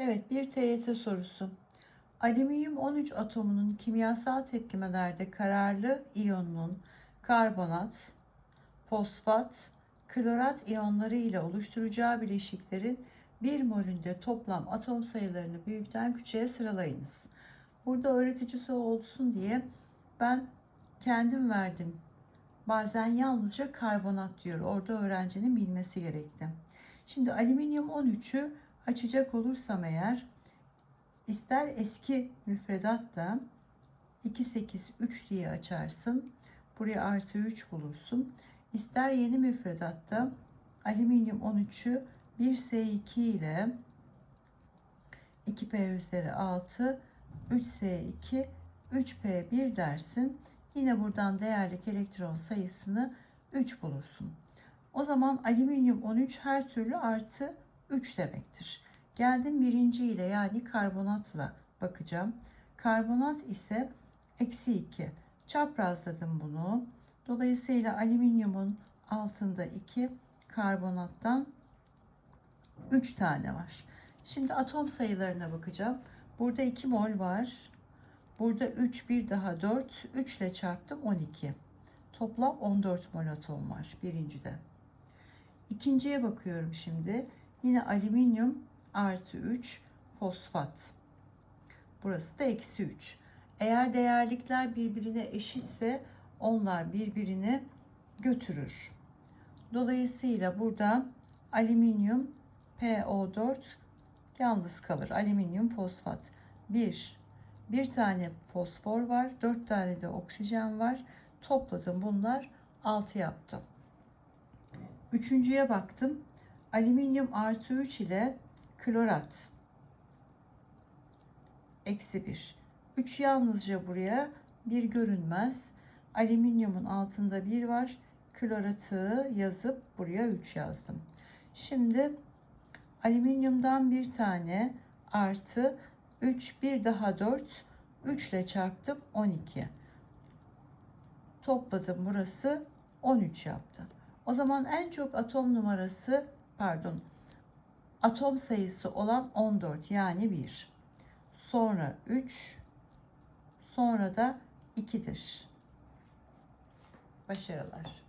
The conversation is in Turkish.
Evet bir TYT sorusu. Alüminyum 13 atomunun kimyasal tepkimelerde kararlı iyonunun karbonat, fosfat, klorat iyonları ile oluşturacağı bileşiklerin 1 molünde toplam atom sayılarını büyükten küçüğe sıralayınız. Burada öğreticisi olsun diye ben kendim verdim. Bazen yalnızca karbonat diyor. Orada öğrencinin bilmesi gerekli. Şimdi alüminyum 13'ü açacak olursam eğer ister eski müfredatta 283 diye açarsın. Buraya artı 3 bulursun. İster yeni müfredatta alüminyum 13'ü 1S2 ile 2P üzeri 6 3S2 3P1 dersin. Yine buradan değerlik elektron sayısını 3 bulursun. O zaman alüminyum 13 her türlü artı 3 demektir. Geldim birinci ile yani karbonatla bakacağım. Karbonat ise eksi 2. Çaprazladım bunu. Dolayısıyla alüminyumun altında 2 karbonattan 3 tane var. Şimdi atom sayılarına bakacağım. Burada 2 mol var. Burada 3 bir daha 4. 3 ile çarptım 12. Toplam 14 mol atom var birincide. İkinciye bakıyorum şimdi. Yine alüminyum artı 3 fosfat. Burası da eksi 3. Eğer değerlikler birbirine eşitse onlar birbirini götürür. Dolayısıyla burada alüminyum PO4 yalnız kalır. Alüminyum fosfat. 1. Bir tane fosfor var. 4 tane de oksijen var. Topladım bunlar 6 yaptım. Üçüncüye baktım. Alüminyum artı 3 ile klorat. Eksi 1. 3 yalnızca buraya bir görünmez. Alüminyumun altında 1 var. Kloratı yazıp buraya 3 yazdım. Şimdi alüminyumdan bir tane artı 3 bir daha 4 3 ile çarptım 12. Topladım burası 13 yaptı. O zaman en çok atom numarası pardon atom sayısı olan 14 yani 1. Sonra 3 sonra da 2'dir. Başarılar.